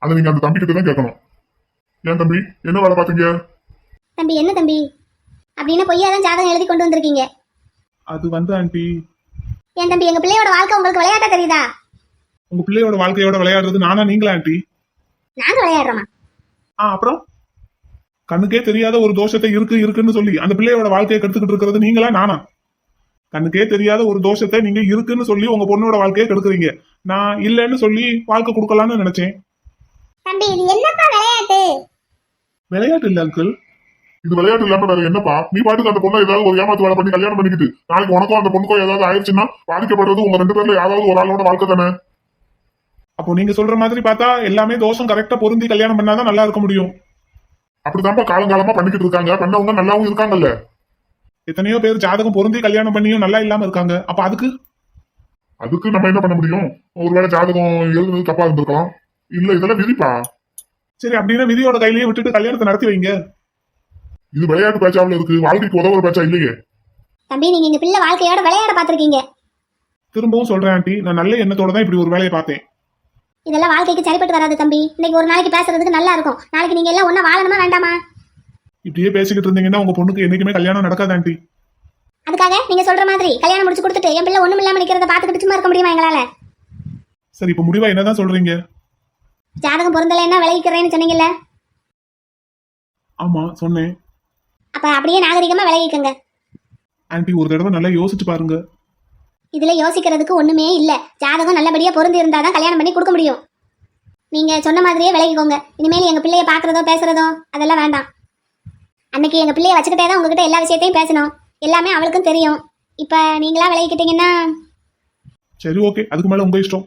அதை நீங்க அந்த தம்பி கிட்ட தான் கேட்கணும். ஏன் தம்பி? என்ன வேலை பாத்தீங்க? தம்பி என்ன தம்பி? அப்படின்னு பொய்யாதான் ஜாதகம் எழுதி கொண்டு வந்திருக்கீங்க. அது வந்து ஆண்டி ஏன் தம்பி எங்க பிள்ளையோட வாழ்க்கை உங்களுக்கு விளையாட்டா தெரியுதா? உங்க பிள்ளையோட வாழ்க்கையோட விளையாடுறது நானா நீங்களா ஆண்டி? நாங்க விளையாடுறோமா ஆ அப்புறம்? கண்ணுக்கே தெரியாத ஒரு தோஷத்தை இருக்கு இருக்குன்னு சொல்லி அந்த பிள்ளையோட வாழ்க்கையை கெடுத்துக்கிட்டு இருக்கிறது நீங்களா நானா? கண்ணுக்கே தெரியாத ஒரு தோஷத்தை நீங்க இருக்குன்னு சொல்லி உங்க பொண்ணோட வாழ்க்கையை கெடுக்குறீங்க. நான் இல்லைன்னு சொல்லி வாழ்க்கை கொடுக்கலாம்னு நினைச்சேன். தம்பி இது என்னப்பா விளையாட்டு? விளையாட்டு இல்ல அங்கிள் இது விளையாட்டு இல்லாம வேற என்னப்பா? நீ பாட்டுக்கு அந்த பொண்ணை ஏதாவது ஒரு ஏமாத்து வேலை பண்ணி கல்யாணம் பண்ணிக்கிட்டு நாளைக்கு உனக்கும் அந்த பொண்ணுக்கும் ஏதாவது ஆயிடுச்சுன்னா பாதிக்கப்படுறது உங்க ரெண்டு பேர்ல யாராவது ஒரு ஆளோட வாழ்க்கை தானே? அப்போ நீங்க சொல்ற மாதிரி பார்த்தா எல்லாமே தோஷம் கரெக்டா பொருந்தி கல்யாணம் பண்ணாதான் நல்லா இருக்க முடியும். அப்படித்தான்ப்பா காலங்காலமா பண்ணிக்கிட்டு இருக்காங்க. பண்ணவங்க நல்லாவும் இருக்காங்கல்ல? எத்தனையோ பேர் ஜாதகம் பொருந்தி கல்யாணம் பண்ணியும் நல்லா இல்லாம இருக்காங்க. அப்ப அதுக்கு? அதுக்கு நம்ம என்ன பண்ண முடியும்? ஒருவேளை ஜாதகம் எழுதுனது தப்பா இருந்திருக்கலாம். இல்ல இதெல்லாம் விதிப்பா? சரி அப்படின்னா விதியோட கையிலேயே விட்டுட்டு கல்யாணத்தை நடத்தி வைங்க. இது விளையாட்டு பேச்சாவில் இருக்கு. வாழ்க்கைக்கு உதவுற பேச்சா இல்லையே? தம்பி நீங்க எங்க பிள்ளை வாழ்க்கையோட விளையாட பாத்திருக்கீங்க திரும்பவும் சொல்றேன் ஆண்டி. நான் நல்ல எண்ணத்தோட தான் இப்படி ஒரு வேலையை பார்த்தேன். இதெல்லாம் வாழ்க்கைக்கு சரிப்பட்டு வராது தம்பி. இன்னைக்கு ஒரு நாளைக்கு பேசுறதுக்கு நல்லா இருக்கும். நாளைக்கு நீங்க எல்லாம் ஒண்ணா வாழணுமா வேண்டாமா? இப்படியே பேசிக்கிட்டு இருந்தீங்கன்னா உங்க பொண்ணுக்கு என்னைக்குமே கல்யாணம் நடக்காது ஆண்டி. அதுக்காக நீங்க சொல்ற மாதிரி கல்யாணம் முடிச்சு கொடுத்துட்டு என் பிள்ளை ஒண்ணும் இல்லாம நிக்கிறத பாத்துக்கிட்டு சும்மா இருக்க முடியுமா எங்களால? சரி இப்ப முடிவா என்னதான் சொல்றீங்க? ஜாதகம் பொருந்தல என்ன விலகிக்கிறேன்னு சொன்னீங்கல்ல? ஆமா சொன்னேன். அப்ப அப்படியே நாகரிகமா விலகிக்கங்க. ஆண்டி ஒரு தடவை நல்லா யோசிச்சு பாருங்க. இதுல யோசிக்கிறதுக்கு ஒண்ணுமே இல்ல. ஜாதகம் நல்லபடியா பொருந்தி இருந்தாதான் கல்யாணம் பண்ணி கொடுக்க முடியும். நீங்க சொன்ன மாதிரியே விலகிக்கோங்க. இனிமேல் எங்க பிள்ளைய பாக்குறதோ பேசுறதோ அதெல்லாம் வேண்டாம். அன்னைக்கு எங்க பிள்ளைய வச்சுக்கிட்டே தான் உங்ககிட்ட எல்லா விஷயத்தையும் பேசணும் எல்லாமே அவளுக்கும் தெரியும். இப்ப நீங்களா விலகிக்கிட்டீங்கன்னா? சரி ஓகே. அதுக்கு மேல உங்க இஷ்டம்.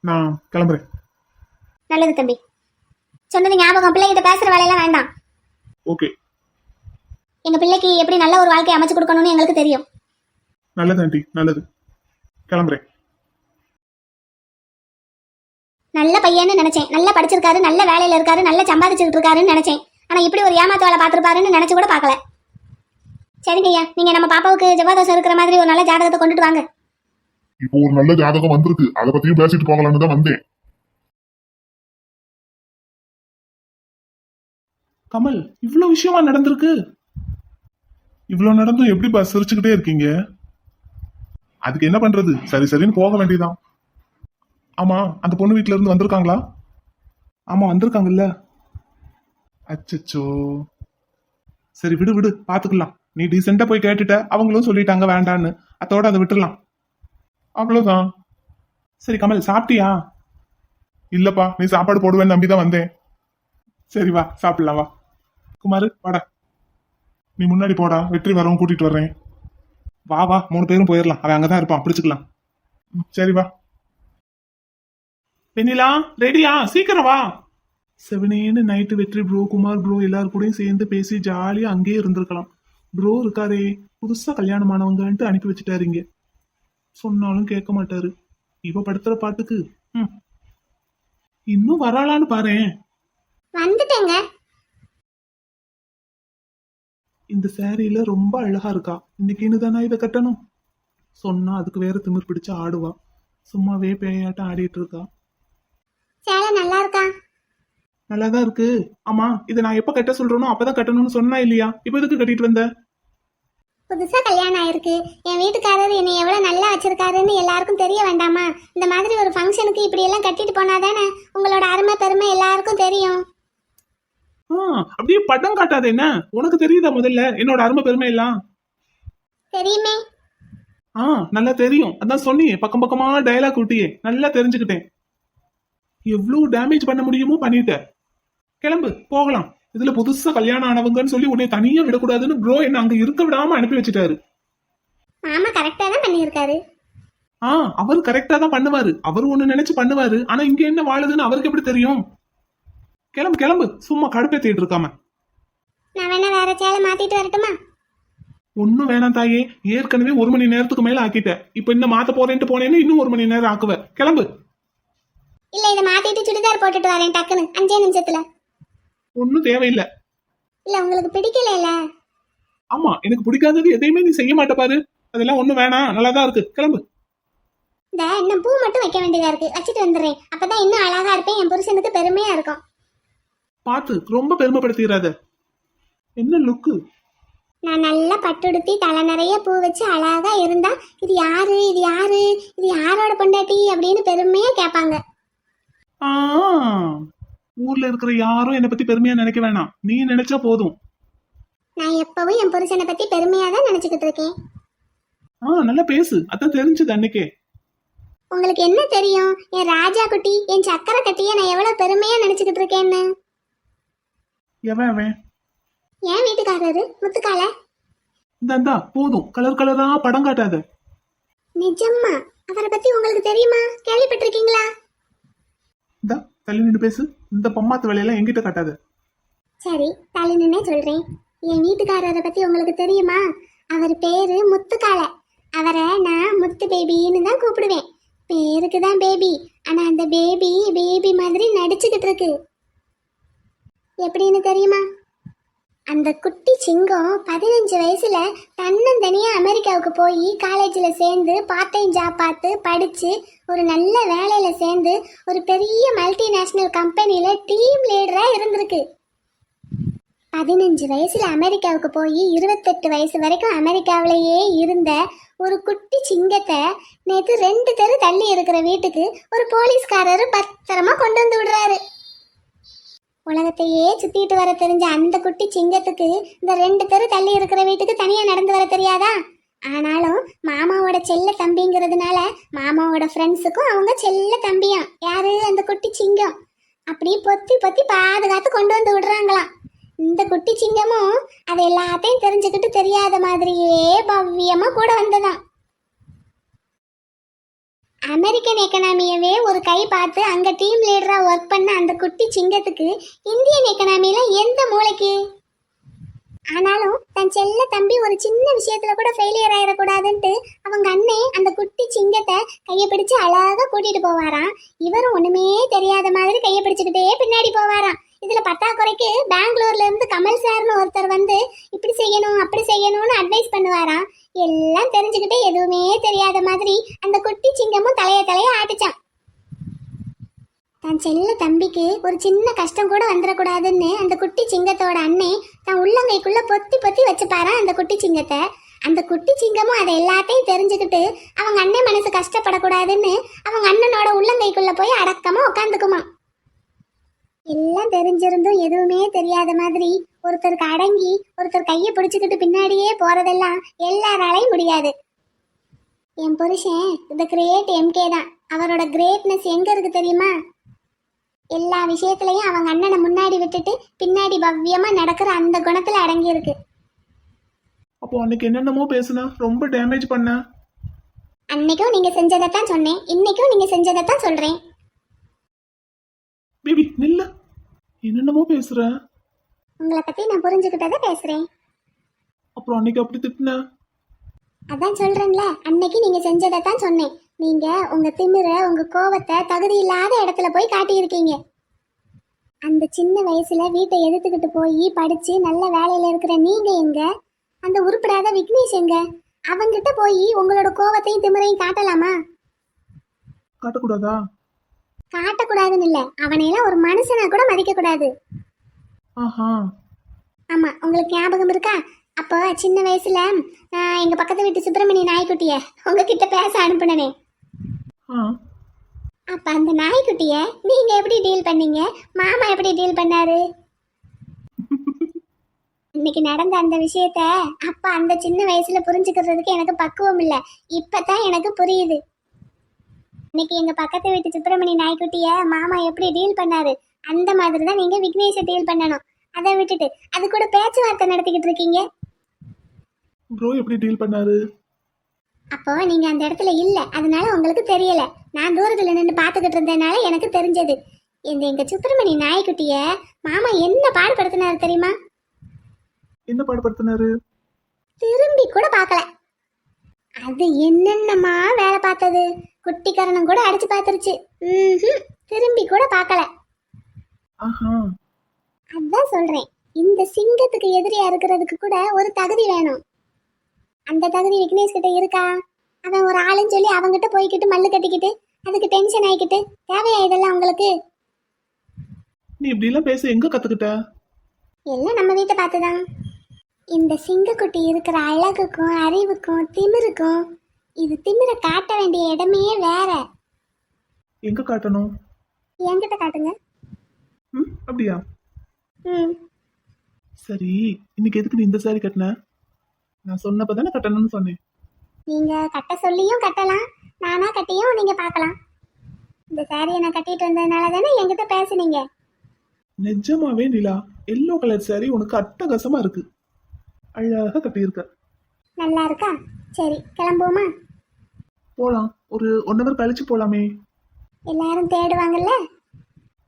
நான் கிளம்புறேன். நல்லது தம்பி. சொன்னது ஞாபகம். பிள்ளைகிட்ட பேசுற வேலையெல்லாம் வேண்டாம். ஓகே. எங்க பிள்ளைக்கு எப்படி நல்ல ஒரு வாழ்க்கையை அமைச்சு கொடுக்கணும்னு எங்களுக்கு தெரியும். நல்லது ஆண்டி. நல்லது. கிளம்புறேன். நல்ல பையன்னு நினைச்சேன். நல்லா படிச்சிருக்காரு நல்ல வேலையில இருக்காரு நல்லா சம்பாதிச்சுட்டு இருக்காருன்னு நினைச்சேன். ஆனா இப்படி ஒரு ஏமாத்து வேலை பார்த்திருப்பாருன்னு நினைச்சு கூட பார்க்கல. சரிங்க ஐயா. நீங்க நம்ம பாப்பாவுக்கு ஜவாதோஷம் இருக்கிற மாதிரி ஒரு நல்ல ஜாதகத்தை கொண்டுட்டு வாங்க. இப்போ ஒரு நல்ல ஜாதகம் வந்திருக்கு. அதை பத்தியும் பேசிட்டு போகலான்னு தான் வந்தேன். கமல் இவ்வளவு விஷயமா நடந்திருக்கு. இவ்வளவு நடந்தும் எப்படிப்பா சிரிச்சுக்கிட்டே இருக்கீங்க? அதுக்கு என்ன பண்றது? சரி சரின்னு போக வேண்டியதான் ஆமா அந்த பொண்ணு வீட்ல இருந்து வந்திருக்காங்களா? ஆமா வந்திருக்காங்கல்ல. அச்சச்சோ. சரி விடு விடு பாத்துக்கலாம். நீ டீசெண்டா போய் கேட்டுட்ட. அவங்களும் சொல்லிட்டாங்க வேண்டான்னு. அதோட அதை விட்டுறலாம். அவ்வளவுதான். சரி கமல் சாப்பிட்டியா? இல்லப்பா நீ சாப்பாடு போடுவேன்னு நம்பி தான் வந்தேன். சரி வா சாப்பிடலாம் வா. குமாரு வாடா. நீ முன்னாடி போடா வெற்றி வரவும் கூட்டிட்டு வர்றேன். வா வா மூணு பேரும் போயிடலாம் அவன் அங்கதான் இருப்பான் பிடிச்சுக்கலாம். ம், சரி வா. வெண்ணிலா ரெடியா? சீக்கிரம் வா. செவனேன்னு night Vetri bro Kumar bro எல்லாரு கூடயும் சேர்ந்து பேசி ஜாலியா அங்கேயே இருந்திருக்கலாம். ப்ரோ இருக்காரே புதுசா கல்யாணம் ஆனவங்கன்ட்டு அனுப்பி வச்சுட்டாருங்க சொன்னாலும் கேட்க மாட்டாரு. இவ படுத்துற பாட்டுக்கு ம். இன்னும் வராளான்னு பாரேன். வந்துட்டேங்க. இந்த சாரியில ரொம்ப அழகா இருக்கா? இன்னைக்குன்னு தானே இதை கட்டணும்? சொன்னா அதுக்கு வேற திமிர் பிடிச்சு ஆடுவா. சும்மாவே பேயாட்டம் ஆடிட்டு இருக்கா? சேலை நல்லா இருக்கா? நல்லாதான் இருக்கு. ஆமா இதை நான் எப்ப கட்ட சொல்றேனோ அப்பதான் கட்டணும்னு சொன்னா இல்லையா? இப்ப எதுக்கு கட்டிட்டு வந்த? புதுசா கல்யாணம் ஆயிருக்கு. என் வீட்டுக்காரர் என்னை எவ்வளவு நல்லா வச்சிருக்காருன்னு எல்லாருக்கும் தெரிய வேண்டாமா? இந்த மாதிரி ஒரு ஃபங்க்ஷனுக்கு இப்படி எல்லாம் கட்டிட்டு போனாதானே உங்களோட அருமை பெருமை எல்லாருக்கும் தெரியும். அப்படியே படம் காட்டாத என்ன? உனக்கு தெரியுதா முதல்ல? என்னோட அருமை பெருமை எல்லாம் தெரியுமே. ஆ நல்லா தெரியும். அதான் சொன்னியே பக்கம் பக்கமா டயலாக் விட்டியே நல்லா தெரிஞ்சுக்கிட்டேன். எவ்வளவு டேமேஜ் பண்ண முடியுமோ பண்ணிட்ட. கிளம்பு போகலாம். இதுல புதுசா கல்யாணம் ஆனவங்கன்னு சொல்லி உன்னை தனியா விடக்கூடாதுன்னு ப்ரோ என்ன அங்க இருக்க விடாம அனுப்பி வச்சுட்டாரு. மாமா கரெக்டா தான் பண்ணியிருக்காரு. ஆ அவர் கரெக்டா தான் பண்ணுவாரு. அவர் ஒண்ணு நினைச்சு பண்ணுவாரு. ஆனா இங்க என்ன வாழுதுன்னு அவருக்கு எப்படி தெரியும்? கிளம்பு கிளம்பு. சும்மா கடுப்பேத்திட்டு இருக்காம. நான் வேணா வேற சேலை மாத்திட்டு வரட்டுமா? ஒன்னும் வேணாம் தாயே. ஏற்கனவே ஒரு மணி நேரத்துக்கு மேல ஆக்கிட்ட இப்ப இன்னும் மாத்த போறேன்ட்டு போனேன்னு இன்னும் ஒரு மணி நேரம் ஆக்குவ கிளம்பு. இல்ல இதை மாத்திட்டு சுடிதார் போட்டுட்டு வரேன் டக்குன்னு. அஞ்சே நிமிஷத்துல. ஒன்னும் தேவையில்லை. இல்ல உங்களுக்கு பிடிக்கல ஆமா எனக்கு பிடிக்காதது எதையுமே நீ செய்ய மாட்ட பாரு. அதெல்லாம் ஒண்ணும் வேணாம். நல்லாதான் இருக்கு. கிளம்பு. இந்த இன்னும் பூ மட்டும் வைக்க வேண்டியதா இருக்கு. வச்சுட்டு வந்துடுறேன். அப்பதான் இன்னும் அழகா இருப்பேன். என் புருஷனுக்கு பெருமையா இருக்கும். பார்த்து ரொம்ப பெருமைப்படுத்திடாத என்ன லுக்கு நான் நல்லா பட்டுடுத்தி தலை நிறைய பூ வச்சு அழகா இருந்தா இது யாரு இது யாரு இது யாரோட பொண்டாட்டி அப்படின்னு பெருமையா கேட்பாங்க. ஆ ஊர்ல இருக்கிற யாரும் என்னை பத்தி பெருமையா நினைக்க வேணாம். நீ நினைச்சா போதும். நான் எப்பவும் என் புருஷனை பத்தி பெருமையா தான் நினைச்சுக்கிட்டு இருக்கேன். ஆ நல்லா பேசு. அதான் தெரிஞ்சது அன்னைக்கே. உங்களுக்கு என்ன தெரியும்? என் ராஜா குட்டி என் சக்கரை கட்டிய நான் எவ்வளவு பெருமையா நினைச்சுக்கிட்டு இருக்கேன்னு. எவன் அவன்? என் வீட்டுக்காரரு முத்துக்கால? இந்தா போதும். கலர் கலரா படம் காட்டாத. நிஜம்மா? அவரை பத்தி உங்களுக்கு தெரியுமா? கேள்விப்பட்டிருக்கீங்களா? இந்தா தள்ளி நின்று பேசு. இந்த பொம்மாத்து வேலையெல்லாம் எங்கிட்ட காட்டாத. சரி தள்ளி நின்னே சொல்றேன். என் வீட்டுக்காரரை பத்தி உங்களுக்கு தெரியுமா? அவர் பேரு முத்துக்கால. அவரை நான் முத்து பேபின்னு தான் கூப்பிடுவேன். பேருக்கு தான் பேபி. ஆனா அந்த பேபி பேபி மாதிரி நடிச்சுக்கிட்டு இருக்கு. எப்படின்னு தெரியுமா? அந்த குட்டி சிங்கம் பதினஞ்சு வயசுல தன்னந்தனியா அமெரிக்காவுக்கு போய் காலேஜில் சேர்ந்து பார்ட் டைம் ஜாப் பார்த்து படிச்சு ஒரு நல்ல வேலையில சேர்ந்து ஒரு பெரிய மல்டிநேஷனல் கம்பெனியில டீம் லீடரா இருந்திருக்கு. பதினஞ்சு வயசுல அமெரிக்காவுக்கு போய் இருபத்தெட்டு வயசு வரைக்கும் அமெரிக்காவிலேயே இருந்த ஒரு குட்டி சிங்கத்தை நேற்று ரெண்டு தெரு தள்ளி இருக்கிற வீட்டுக்கு ஒரு போலீஸ்காரர் பத்திரமா கொண்டு வந்து விடுறாரு. உலகத்தையே சுத்திட்டு வர தெரிஞ்ச அந்த குட்டி சிங்கத்துக்கு இந்த ரெண்டு தெரு தள்ளி இருக்கிற வீட்டுக்கு தனியா நடந்து வர தெரியாதா? ஆனாலும் மாமாவோட செல்ல தம்பிங்கிறதுனால மாமாவோட ஃப்ரெண்ட்ஸுக்கும் அவங்க செல்ல தம்பியாம். யாரு? அந்த குட்டி சிங்கம். அப்படி பொத்தி பொத்தி பாதுகாத்து கொண்டு வந்து விடுறாங்களாம். இந்த குட்டி சிங்கமும் அது எல்லாத்தையும் தெரிஞ்சுக்கிட்டு தெரியாத மாதிரியே பவ்யமா கூட வந்ததான் அமெரிக்கன் எக்கனாமியவே ஒரு கை பார்த்து அங்கே டீம் லீடராக ஒர்க் பண்ண அந்த குட்டி சிங்கத்துக்கு இந்தியன் எக்கனாமியில் எந்த மூளைக்கு? ஆனாலும் தன் செல்ல தம்பி ஒரு சின்ன விஷயத்துல கூட ஃபெயிலியர் ஆயிடக்கூடாதுன்ட்டு அவங்க அண்ணே அந்த குட்டி சிங்கத்தை கையை பிடிச்சு அழகாக கூட்டிட்டு போவாராம். இவரும் ஒண்ணுமே தெரியாத மாதிரி கையை பிடிச்சுக்கிட்டே பின்னாடி போவாராம். இதுல பத்தாக்குறைக்கு பெங்களூர்ல இருந்து கமல் சார்னு ஒருத்தர் வந்து இப்படி செய்யணும் அப்படி செய்யணும்னு அட்வைஸ் பண்ணுவாராம். எல்லாம் தெரிஞ்சுக்கிட்டு எதுவுமே தெரியாத மாதிரி அந்த குட்டி சிங்கமும் தலைய தலைய ஆட்டுச்சான். தன் செல்ல தம்பிக்கு ஒரு சின்ன கஷ்டம் கூட வந்துடக்கூடாதுன்னு அந்த குட்டி சிங்கத்தோட அண்ணே தன் உள்ளங்கைக்குள்ள பொத்தி பொத்தி வச்சுப்பாராம் அந்த குட்டி சிங்கத்தை. அந்த குட்டி சிங்கமும் அதை எல்லாத்தையும் தெரிஞ்சுக்கிட்டு அவங்க அண்ணன் மனசு கஷ்டப்படக்கூடாதுன்னு அவங்க அண்ணனோட உள்ளங்கைக்குள்ள போய் அடக்கமா உட்காந்துக்குமா எல்லாம் தெரிஞ்சிருந்தும் எதுவுமே தெரியாத மாதிரி ஒருத்தருக்கு அடங்கி ஒருத்தர் கையை பிடிச்சுக்கிட்டு பின்னாடியே போறதெல்லாம் எல்லாராலையும் முடியாது. என் புருஷன் இந்த கிரேட் எம்கே தான். அவரோட கிரேட்னஸ் எங்க இருக்கு தெரியுமா? எல்லா விஷயத்துலயும் அவங்க அண்ணனை முன்னாடி விட்டுட்டு பின்னாடி பவ்யமா நடக்கிற அந்த குணத்துல அடங்கி இருக்கு அப்போ அன்னைக்கு என்னென்னமோ பேசுனா? ரொம்ப டேமேஜ் பண்ண. அன்னைக்கும் நீங்க செஞ்சதைத்தான் சொன்னேன். இன்னைக்கும் நீங்க செஞ்சதைத்தான் சொல்றேன். பேபி நில்ல. என்னென்னமோ பேசுற. உங்களை பத்தி நான் புரிஞ்சுக்கிட்டதை பேசுறேன். அப்புறம் அன்னைக்கு அப்படி திட்டின? அதான் சொல்றேன்ல அன்னைக்கு நீங்க செஞ்சதை தான் சொன்னேன். நீங்க உங்க திமிர உங்க கோவத்தை தகுதி இல்லாத இடத்துல போய் காட்டியிருக்கீங்க. அந்த சின்ன வயசுல வீட்டை எதிர்த்துக்கிட்டு போய் படிச்சு நல்ல வேலையில இருக்கிற நீங்க எங்க? அந்த உருப்படாத விக்னேஷ் எங்க? அவங்கிட்ட போய் உங்களோட கோவத்தையும் திமிரையும் காட்டலாமா? காட்டக்கூடாதா? காட்டக்கூடாதுன்னு இல்ல அவனையெல்லாம் ஒரு மனுஷனா கூட மதிக்க கூடாது ஆஹா. ஆமா உங்களுக்கு ஞாபகம் இருக்கா? அப்போ சின்ன வயசுல நான் எங்க பக்கத்து வீட்டு சுப்பிரமணிய நாய்க்குட்டிய உங்ககிட்ட பேச அனுப்புனனே. அப்ப அந்த நாய்க்குட்டிய நீங்க எப்படி டீல் பண்ணீங்க? மாமா எப்படி டீல் பண்ணாரு? இன்னைக்கு நடந்த அந்த விஷயத்த அப்ப அந்த சின்ன வயசுல புரிஞ்சுக்கிறதுக்கு எனக்கு பக்குவம் இல்ல. இப்பதான் எனக்கு புரியுது. இன்னைக்கு எங்க பக்கத்து வீட்டு சுப்பிரமணி நாய்க்குட்டிய மாமா எப்படி டீல் பண்ணாரு? அந்த மாதிரி தான் நீங்க விக்னேஷ டீல் பண்ணணும். அதை விட்டுட்டு அது கூட பேச்சுவார்த்தை நடத்திக்கிட்டு இருக்கீங்க. ப்ரோ எப்படி டீல் பண்ணாரு? அப்போ நீங்க அந்த இடத்துல இல்ல. அதனால உங்களுக்கு தெரியல. நான் தூரத்துல நின்று பாத்துக்கிட்டு இருந்ததுனால எனக்கு தெரிஞ்சது. இந்த எங்க சுப்பிரமணி நாய்க்குட்டிய மாமா என்ன பாடுபடுத்தினாரு தெரியுமா? என்ன பாடுபடுத்தினாரு? திரும்பி கூட பார்க்கல. அது என்னென்னமா வேலை பார்த்தது? குட்டிக்கரணம் கூட அடிச்சு பார்த்துருச்சு. ம்ஹும். திரும்பி கூட பார்க்கல. ஆஹா. அதான் சொல்றேன். இந்த சிங்கத்துக்கு எதிரியா இருக்கிறதுக்கு கூட ஒரு தகுதி வேணும். அந்த தகுதி விக்னேஷ் கிட்ட இருக்கா? அவன் ஒரு ஆளுன்னு சொல்லி அவங்கிட்ட போய்கிட்டு மல்லு கட்டிக்கிட்டு அதுக்கு டென்ஷன் ஆயிக்கிட்டு தேவையா இதெல்லாம் உங்களுக்கு? நீ இப்படி எல்லாம் பேச எங்க கத்துக்கிட்ட? எல்லாம் நம்ம வீட்டை பார்த்துதான். இந்த சிங்கக்குட்டி இருக்கிற அழகுக்கும் அறிவுக்கும் திமிருக்கும் இது திமிர காட்ட வேண்டிய இடமே வேற. எங்க காட்டணும்? என்கிட்ட காட்டுங்க. ம் அப்படியா? ம். சரி இன்னைக்கு எதுக்கு நீ இந்த சாரி கட்டின? நான் சொன்னப்ப தானே கட்டணும்னு சொன்னேன். நீங்க கட்ட சொல்லியும் கட்டலாம் நானா கட்டியும் நீங்க பார்க்கலாம். இந்த சாரியை நான் கட்டிட்டு வந்ததுனால தானே என்கிட்ட பேசுனீங்க. நிஜமாவே நிலா எல்லோ கலர் சாரி உனக்கு அட்டகாசமா இருக்கு. அழகா கட்டியிருக்க. நல்லா இருக்கா? சரி கிளம்புவோமா? போலாம் ஒரு ஒன் ஹவர் கழிச்சு போலாமே. எல்லாரும் தேடுவாங்கல்ல?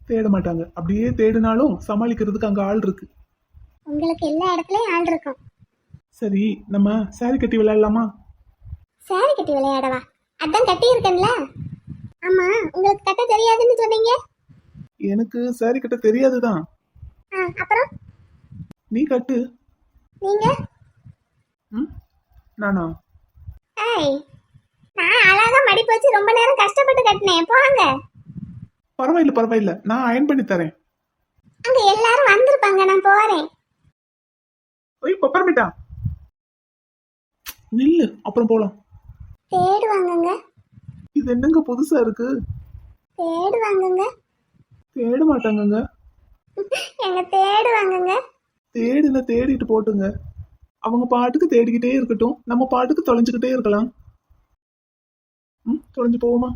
தேட மாட்டாங்க அப்படியே தேடினாலும் சமாளிக்கிறதுக்கு அங்க ஆள் இருக்கு. உங்களுக்கு எல்லா இடத்துலயும் ஆள் இருக்கும். சரி நம்ம சாரி கட்டி விளையாடலாமா? சாரி கட்டி விளையாடவா? அதான் கட்டி இருக்கேன்ல ஆமா உங்களுக்கு கட்ட தெரியாதுன்னு சொன்னீங்க. எனக்கு சாரி கட்ட தெரியாதுதான் ஆ அப்புறம்? நீ கட்டு. நீங்க? ம் நானா? ஏய் நான் அழகா மடிப்பு வச்சு ரொம்ப நேரம் கஷ்டப்பட்டு கட்டினேன். போங்க. பரவாயில்ல பரவாயில்ல. நான் அயன் பண்ணி தரேன். அங்க எல்லாரும் வந்திருப்பாங்க நான் போறேன். ஒய் பப்பரமிட்டா நில்லு அப்புறம் போலாம். தேடுவாங்கங்க. இது என்னங்க புதுசா இருக்கு? தேடுவாங்கங்க. தேட மாட்டாங்கங்க. எங்க தேடுவாங்கங்க. தேடுன தேடிட்டு போட்டுங்க. அவங்க பாட்டுக்கு தேடிக்கிட்டே இருக்கட்டும். நம்ம பாட்டுக்கு தொலைஞ்சுக்கிட்டே இருக்கலாம். ம் தொலைஞ்சு போவோமா?